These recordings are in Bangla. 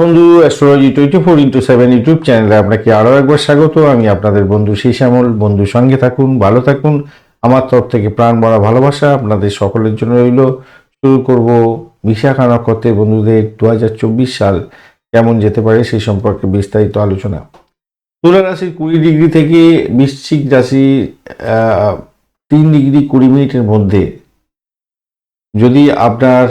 বন্ধু astrology twenty four into seven YouTube চ্যানেলে আপনাকে আরও একবার স্বাগত। আমি আপনাদের বন্ধু সেই শ্যামল বন্ধু সঙ্গে থাকুন, ভালো থাকুন। আমার তরফ থেকে প্রাণ ভরা ভালোবাসা আপনাদের সকলের জন্য রইল। শুরু করব বিশাখা নক্ষত্রের বন্ধুদের দু হাজার চব্বিশ সাল কেমন যেতে পারে সেই সম্পর্কে বিস্তারিত আলোচনা। তুলা রাশির কুড়ি ডিগ্রি থেকে বৃশ্চিক রাশি তিন ডিগ্রি কুড়ি মিনিটের মধ্যে। যদি আপনার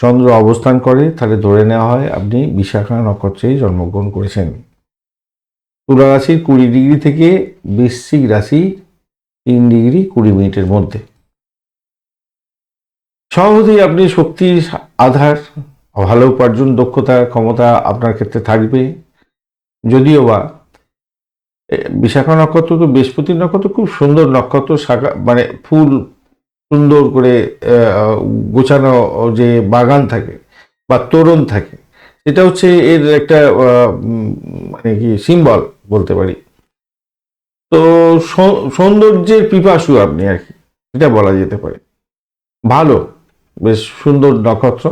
চন্দ্র অবস্থান করে, তাহলে ধরে নেওয়া হয় আপনি বিশাখা নক্ষত্রেই জন্মগ্রহণ করেছেন। তুলা রাশির কুড়ি ডিগ্রি থেকে বৃশ্চিক রাশি তিন ডিগ্রি কুড়ি মিনিটের মধ্যে। সহজেই আপনি শক্তির আধার, ভালো উপার্জন, দক্ষতা, ক্ষমতা আপনার ক্ষেত্রে থাকবে। যদিও বা বিশাখা নক্ষত্র তো বৃহস্পতি নক্ষত্র, খুব সুন্দর নক্ষত্র, শাখা মানে ফুল সুন্দর করে গোছানো যে বাগান থাকে বা তোরণ থাকে, সেটা হচ্ছে এর একটা মানে কি সিম্বল বলতে পারি। তো সৌন্দর্যের পিপাসু আপনি আর কি, এটা বলা যেতে পারে। ভালো, বেশ সুন্দর নক্ষত্র।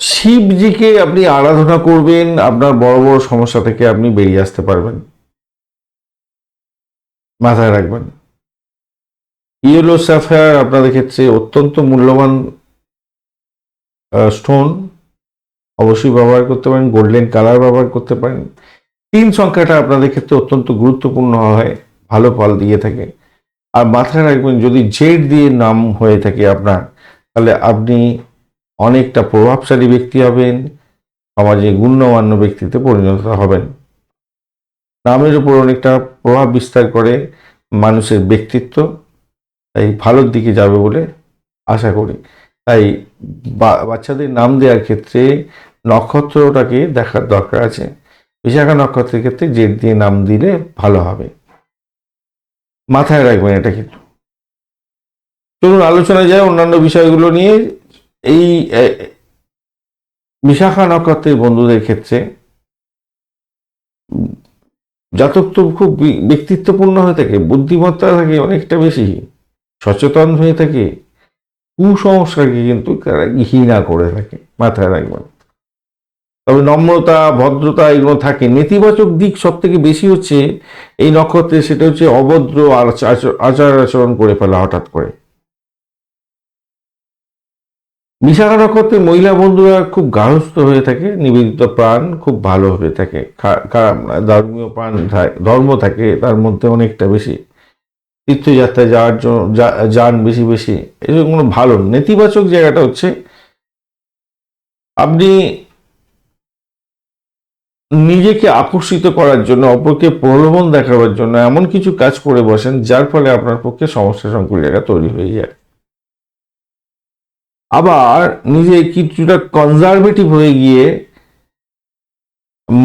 শিবজিকে আপনি আরাধনা করবেন, আপনার বড় বড় সমস্যা থেকে আপনি বেরিয়ে আসতে পারবেন। মাথায় রাখবেন। ইয়েলো স্যাফায়ার আপনাদের ক্ষেত্রে অত্যন্ত মূল্যবান স্টোন অবশ্যই ব্যবহার করতে পারেন গোল্ডেন কালার ব্যবহার করতে পারেন। তিন সংখ্যাটা আপনাদের ক্ষেত্রে অত্যন্ত গুরুত্বপূর্ণ হয়, ভালো ফল দিয়ে থাকে। আর মাথায় রাখবেন, যদি জেড দিয়ে নাম হয়ে থাকে আপনার, তাহলে আপনি অনেকটা প্রভাবশালী ব্যক্তি হবেন, সমাজে গুণ্যমান্য ব্যক্তিতে পরিণত হবেন। নামের উপর অনেকটা প্রভাব বিস্তার করে মানুষের ব্যক্তিত্ব, তাই ভালোর দিকে যাবে বলে আশা করি। তাই বাচ্চাদের নাম দেওয়ার ক্ষেত্রে নক্ষত্রটাকে দেখার দরকার আছে। বিশাখা নক্ষত্রের ক্ষেত্রে জেড দিয়ে নাম দিলে ভালো হবে। মাথায় রাখবেন এটা কিন্তু। চলুন আলোচনা যায় অন্যান্য বিষয়গুলো নিয়ে। এই বিশাখা নক্ষত্রের বন্ধুদের ক্ষেত্রে জাতক তো খুব ব্যক্তিত্বপূর্ণ হয়ে থাকে, বুদ্ধিমত্তা থাকে অনেকটা বেশি, সচেতন হয়ে থাকে, কুসংস্কারকে কিন্তু তারা ঘৃণা করে থাকে, মাথায় রাখবেন। তবে নম্রতা, ভদ্রতা এগুলো থাকে। নেতিবাচক দিক সব থেকে বেশি হচ্ছে এই নক্ষত্রে, সেটা হচ্ছে অভদ্র আচ- আচ- আচার আচরণ করে ফেলা হঠাৎ করে। বিশাখা নক্ষত্রের মহিলা বন্ধুরা খুব গার্হস্থ হয়ে থাকে, নিবেদিত প্রাণ খুব ভালো হয়ে থাকে। ধর্মীয় প্রাণ ধর্ম থাকে, তার মধ্যে অনেকটা বেশি। তীর্থযাত্রায় যাওয়ার জন্য যান বেশি বেশি। এগুলো ভালো নেতিবাচক জায়গাটা হচ্ছে, আপনি নিজেকে আকর্ষিত করার জন্য, অপরকে প্রলোভন দেখাবার জন্য এমন কিছু কাজ করে বসেন, যার ফলে আপনার পক্ষে সমস্যা সংকুল জায়গা তৈরি হয়ে যায়। আবার নিজে কিছুটা কনজারভেটিভ হয়ে গিয়ে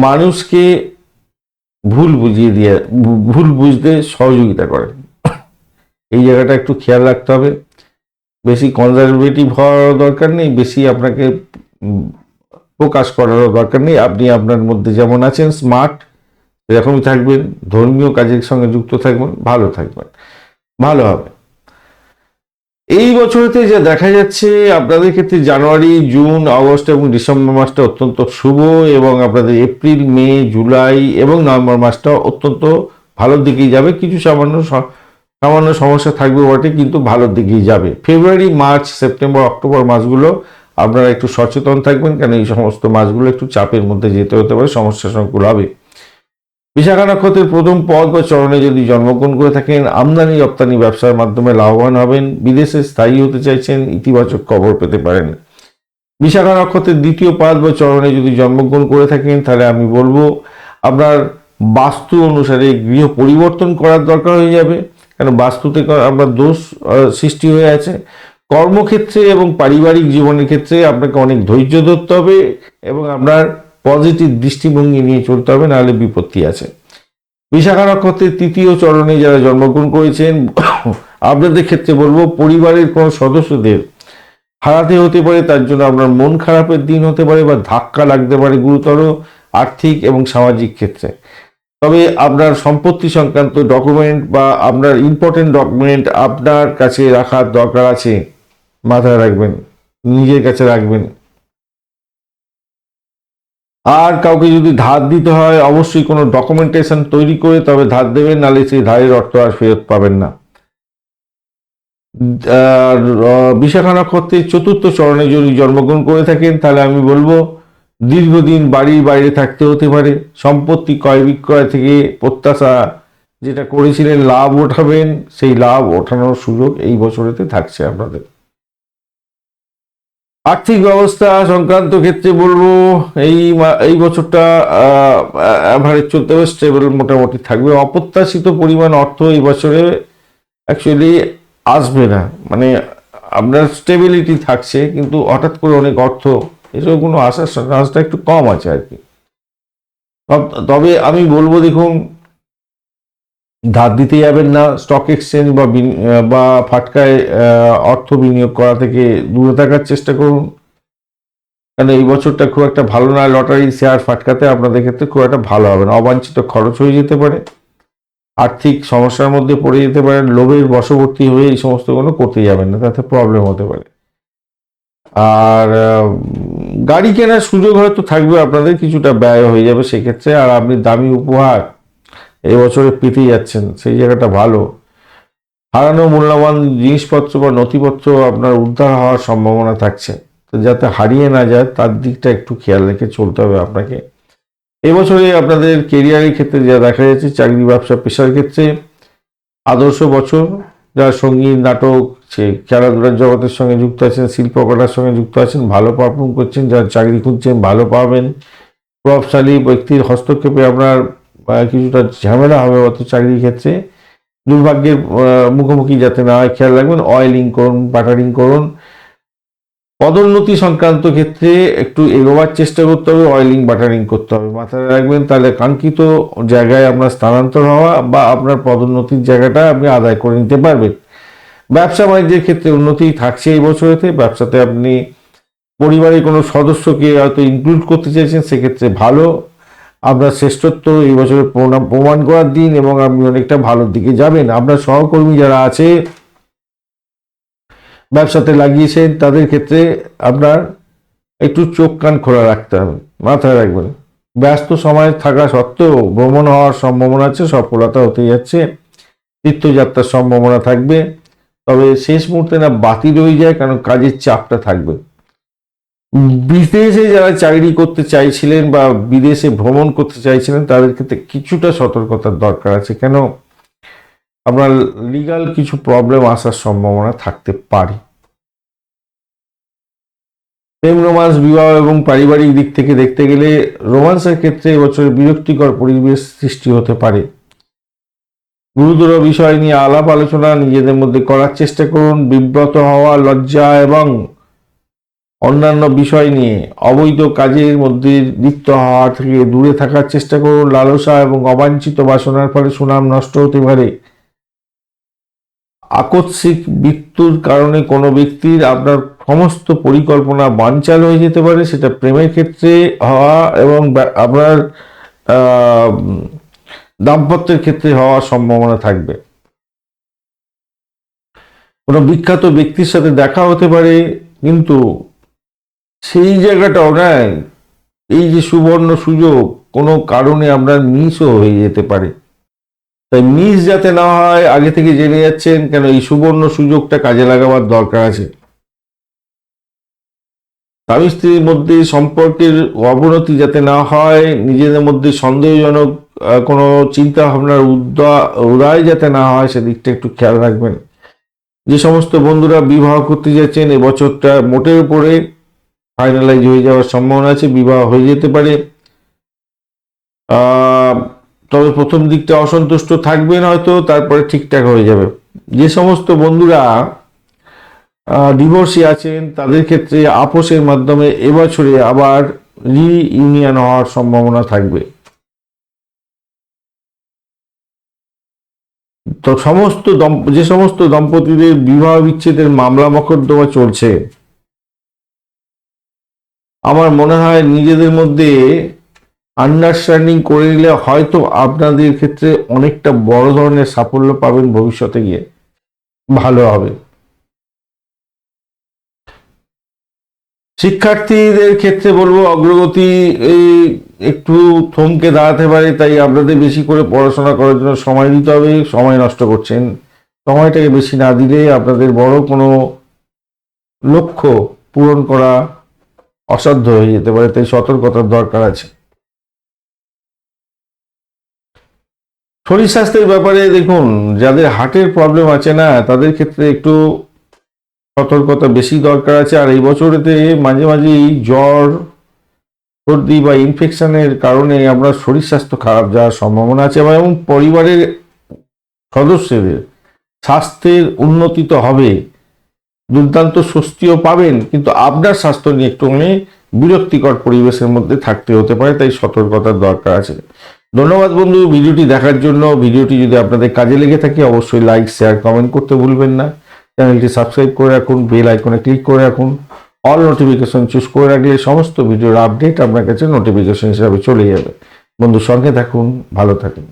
মানুষকে ভুল বুঝিয়ে দিয়ে, ভুল বুঝতে সহযোগিতা করেন এই জায়গাটা একটু খেয়াল রাখতে হবে। বেশি কনজারভেটিভ হওয়ার দরকার নেই, বেশি আপনাকে প্রকাশ করারও দরকার নেই। আপনি আপনার মধ্যে যেমন আছেন স্মার্ট এরকমই থাকবেন। ধর্মীয় কাজের সঙ্গে যুক্ত থাকবেন, ভালো থাকবেন। ভালো হবে। এই বছরতে যা দেখা যাচ্ছে, আপনাদের ক্ষেত্রে জানুয়ারি, জুন, আগস্ট এবং ডিসেম্বর মাসটা অত্যন্ত শুভ এবং আপনাদের এপ্রিল, মে, জুলাই এবং নভেম্বর মাসটা অত্যন্ত ভালোর দিকেই যাবে। কিছু সামান্য সামান্য সমস্যা থাকবে বটে, কিন্তু ভালোর দিকেই যাবে। ফেব্রুয়ারি, মার্চ, সেপ্টেম্বর, অক্টোবর মাসগুলো আপনারা একটু সচেতন থাকবেন কারণ এই সমস্ত মাসগুলো একটু চাপের মধ্যে যেতে হতে পারে সমস্যা সংকুল হবে। বিশাখা নক্ষত্রের প্রথম পদ বা চরণে যদি জন্মগ্রহণ করে থাকেন, আমদানি, রপ্তানি ব্যবসার মাধ্যমে লাভবান হবেন, বিদেশে স্থায়ী হতে চাইছেন, ইতিবাচক খবর পেতে পারেন। বিশাখা নক্ষত্রের দ্বিতীয় পাদ বা চরণে যদি জন্মগ্রহণ করে থাকেন, তাহলে আমি বলব, আপনার বাস্তু অনুসারে গৃহ পরিবর্তন করার দরকার হয়ে যাবে। কেন? বাস্তুতে আপনার দোষ সৃষ্টি হয়ে আছে। কর্মক্ষেত্রে এবং পারিবারিক জীবনের ক্ষেত্রে আপনাকে অনেক ধৈর্য ধরতে হবে এবং আপনার পজিটিভ দৃষ্টিভঙ্গি নিয়ে চলতে হবে, নাহলে বিপত্তি আছে। বিশাখা নক্ষত্রের তৃতীয় চরণে যারা জন্মগ্রহণ করেছেন, আপনাদের ক্ষেত্রে বলব, পরিবারের কোনো সদস্যদের হারাতে হতে পারে, তার জন্য আপনার মন খারাপের দিন হতে পারে বা ধাক্কা লাগতে পারে গুরুতর আর্থিক এবং সামাজিক ক্ষেত্রে। তবে আপনার সম্পত্তি সংক্রান্ত ডকুমেন্ট বা আপনার ইম্পর্টেন্ট ডকুমেন্ট আপনার কাছে রাখার দরকার আছে, মাথায় রাখবেন, নিজের কাছে রাখবেন। আর কাউকে যদি ধার দিতে হয়, অবশ্যই কোনো ডকুমেন্টেশন তৈরি করে তবে ধার দেবেন, নাহলে সেই ধারের অর্থ আর ফেরত পাবেন না। বিশাখা নক্ষত্রে চতুর্থ চরণে যদি জন্মগ্রহণ করে থাকেন, তাহলে আমি বলব, দীর্ঘদিন বাড়ির বাইরে থাকতে হতে পারে। সম্পত্তি ক্রয় বিক্রয় থেকে প্রত্যাশা যেটা করেছিলেন, লাভ ওঠাবেন, সেই লাভ ওঠানোর সুযোগ এই বছরেতে থাকছে আপনাদের। আর্থিক ব্যবস্থা সংক্রান্ত ক্ষেত্রে বলব, এই এই বছরটা অ্যাভারেজ চলতে হবে স্টেবল মোটামুটি থাকবে। অপ্রত্যাশিত পরিমাণ অর্থ এই বছরে অ্যাকচুয়ালি আসবে না। মানে আপনার স্টেবিলিটি থাকছে, কিন্তু হঠাৎ করে অনেক অর্থ, এসব কোনো আসার চান্সটা একটু কম আছে আর কি। তবে আমি বলব দেখুন ধার দিতে যাবেন না স্টক এক্সচেঞ্জ বা বা ফাটকায় অর্থ বিনিয়োগ করা থেকে দূরে থাকার চেষ্টা করুন। কারণ এই বছরটা খুব একটা ভালো না লটারি শেয়ার ফাটকাতে আপনাদের ক্ষেত্রে খুব একটা ভালো হবে না, অবাঞ্ছিত খরচ হয়ে যেতে পারে। আর্থিক সমস্যার মধ্যে পড়ে যেতে পারেন, লোভের বশবর্তী হয়ে এই সমস্তগুলো করতে যাবেন না, তাতে প্রবলেম হতে পারে। আর গাড়ি কেনার সুযোগ হয়তো থাকবে, আপনাদের কিছুটা ব্যয় হয়ে যাবে সেক্ষেত্রে, আর আপনি দামি উপহার এই বছরে পেতে যাচ্ছেন, সেই জায়গাটা ভালো। হারানো মূল্যবান জিনিসপত্র বা নথিপত্র আপনার উদ্ধার হওয়ার সম্ভাবনা থাকছে। তো যাতে হারিয়ে না যায়, তার দিকটা একটু খেয়াল রেখে চলতে হবে আপনাকে। এবছরে আপনাদের কেরিয়ারের ক্ষেত্রে যা দেখা যাচ্ছে, চাকরি, ব্যবসা, পেশার ক্ষেত্রে আদর্শ বছর। যারা সংগীত, নাটক, সে খেলাধুলার জগতের সঙ্গে যুক্ত আছেন শিল্পকলার সঙ্গে যুক্ত আছেন, ভালো পারফর্ম করছেন, যারা চাকরি খুঁজছেন, ভালো পাবেন। প্রভাবশালী ব্যক্তির হস্তক্ষেপে আপনার কিছুটা ঝামেলা হবে অত চাকরির ক্ষেত্রে। দুর্ভাগ্যের মুখোমুখি যাতে না হয়, খেয়াল রাখবেন অয়েলিং করুন বাটারিং করুন। পদোন্নতি সংক্রান্ত ক্ষেত্রে একটু এগোবার চেষ্টা করতে হবে অয়েলিং বাটারিং করতে হবে। মাথায় রাখবেন, তাহলে কাঙ্ক্ষিত জায়গায় আপনার স্থানান্তর হওয়া বা আপনার পদোন্নতির জায়গাটা আপনি আদায় করে নিতে পারবেন। ব্যবসা বাণিজ্যের ক্ষেত্রে উন্নতি থাকছে এই বছরেতে। ব্যবসাতে আপনি পরিবারের কোনো সদস্যকে হয়তো ইনক্লুড করতে চাইছেন, সেক্ষেত্রে ভালো। আপনার শ্রেষ্ঠত্ব এই বছরে প্রমাণ- প্রমাণ করার দিন এবং আপনি অনেকটা ভালোর দিকে যাবেন। আপনার সহকর্মী যারা আছে, ব্যবসাতে লাগিয়েছেন, তাদের ক্ষেত্রে আপনার একটু চোখ কান খোলা রাখতে হবে, মাথায় রাখবেন। ব্যস্ত সময় থাকা সত্ত্বেও ভ্রমণ হওয়ার সম্ভাবনা আছে, সফলতা হতে যাচ্ছে, তীর্থযাত্রার সম্ভাবনা থাকবে। তবে শেষ মুহূর্তে না বাতিল হয়ে যায়, কারণ কাজের চাপটা থাকবে। বিদেশে যারা চাকরি করতে চাইছিলেন বা বিদেশে ভ্রমণ করতে চাইছিলেন, তাদের ক্ষেত্রে কিছুটা সতর্কতার দরকার আছে। কেন? আপনার লিগাল কিছু প্রবলেম আসার সম্ভাবনা থাকতে পারে। প্রেম, রোমান্স, বিবাহ এবং পারিবারিক দিক থেকে দেখতে গেলে রোমান্সের ক্ষেত্রে এবছর বিরক্তিকর পরিবেশ সৃষ্টি হতে পারে। গুরুতর বিষয় নিয়ে আলাপ আলোচনা নিজেদের মধ্যে করার চেষ্টা করুন, বিব্রত হওয়া, লজ্জা এবং অন্যান্য বিষয় নিয়ে অবৈধ কাজের মধ্যে লিপ্ত হওয়া থেকে দূরে থাকার চেষ্টা করুন লালসা এবং অবাঞ্ছিত বাসনার ফলে সুনাম নষ্ট হতে পারে। আকস্মিক মৃত্যুর কারণে কোনো ব্যক্তির আপনার সমস্ত পরিকল্পনা বানচাল হয়ে যেতে পারে, সেটা প্রেমের ক্ষেত্রে হওয়া এবং আপনার দাম্পত্যের ক্ষেত্রে হওয়ার সম্ভাবনা থাকবে। কোনো বিখ্যাত ব্যক্তির সাথে দেখা হতে পারে, কিন্তু সেই জায়গাটাও নয় এই যে সুবর্ণ সুযোগ, কোনো কারণে আপনার মিসও হয়ে যেতে পারে। তাই মিস যাতে না হয়, আগে থেকে জেনে যাচ্ছেন কেন এই সুবর্ণ সুযোগটা কাজে লাগাবার দরকার আছে। স্বামী স্ত্রীর মধ্যে সম্পর্কের অবনতি যাতে না হয়, নিজেদের মধ্যে সন্দেহজনক কোনো চিন্তা ভাবনার উদ্যা- উদয় যাতে না হয় সেদিকটা একটু খেয়াল রাখবেন। যে সমস্ত বন্ধুরা বিবাহ করতে যাচ্ছেন এবছরটা মোটের উপরে ফাইনালাইজ হয়ে যাওয়ার সম্ভাবনা আছে, বিবাহ হয়ে যেতে পারে। তবে প্রথম দিকটা অসন্তুষ্ট থাকবেন হয়তো, তারপরে ঠিকঠাক হয়ে যাবে। যে সমস্ত বন্ধুরা ডিভোর্সি আছেন, তাদের ক্ষেত্রে আপোষের মাধ্যমে এবছরে আবার রিইউনিয়ন হওয়ার সম্ভাবনা থাকবে। তো সমস্ত যে সমস্ত দম্পতিদের বিবাহ বিচ্ছেদের মামলা মকদ্দমা চলছে আমার মনে হয় নিজেদের মধ্যে আন্ডারস্ট্যান্ডিং করে নিলে হয়তো আপনাদের ক্ষেত্রে অনেকটা বড় ধরনের সাফল্য পাবেন ভবিষ্যতে গিয়ে। ভালো হবে। শিক্ষার্থীদের ক্ষেত্রে বলব, অগ্রগতি এই একটু থমকে দাঁড়াতে পারে, তাই আপনাদের বেশি করে পড়াশোনা করার জন্য সময় দিতে হবে, সময় নষ্ট করছেন। সময়টাকে বেশি না দিলে আপনাদের বড় কোনো লক্ষ্য পূরণ করা অসাধ্য হয়ে যেতে পারে, তাই সতর্কতার দরকার আছে। শরীর স্বাস্থ্যের ব্যাপারে দেখুন, যাদের হার্টের প্রবলেম আছে না, তাদের ক্ষেত্রে একটু সতর্কতা বেশি দরকার আছে। আর এই বছরেতে মাঝে মাঝেই জ্বর, সর্দি বা ইনফেকশনের কারণে আমরা শরীর স্বাস্থ্য খারাপ যাওয়ার সম্ভাবনা আছে এবং পরিবারের সদস্যদের স্বাস্থ্যের উন্নতি তো হবে দুর্দান্ত স্বস্তিও পাবেন, কিন্তু আপনার স্বাস্থ্য নিয়ে একটুখানি বিরক্তিকর পরিবেশের মধ্যে থাকতে হতে পারে, তাই সতর্কতার দরকার আছে। ধন্যবাদ বন্ধু, ভিডিওটি দেখার জন্য। ভিডিওটি যদি আপনাদের কাজে লেগে থাকে, অবশ্যই লাইক, শেয়ার, কমেন্ট করতে ভুলবেন না। চ্যানেলটি সাবস্ক্রাইব করে রাখুন, বেল আইকনে ক্লিক করে রাখুন। অল নোটিফিকেশন চুজ করে রাখলে সমস্ত ভিডিওর আপডেট আপনার কাছে নোটিফিকেশন হিসাবে চলে যাবে। বন্ধু, সঙ্গে থাকুন, ভালো থাকুন।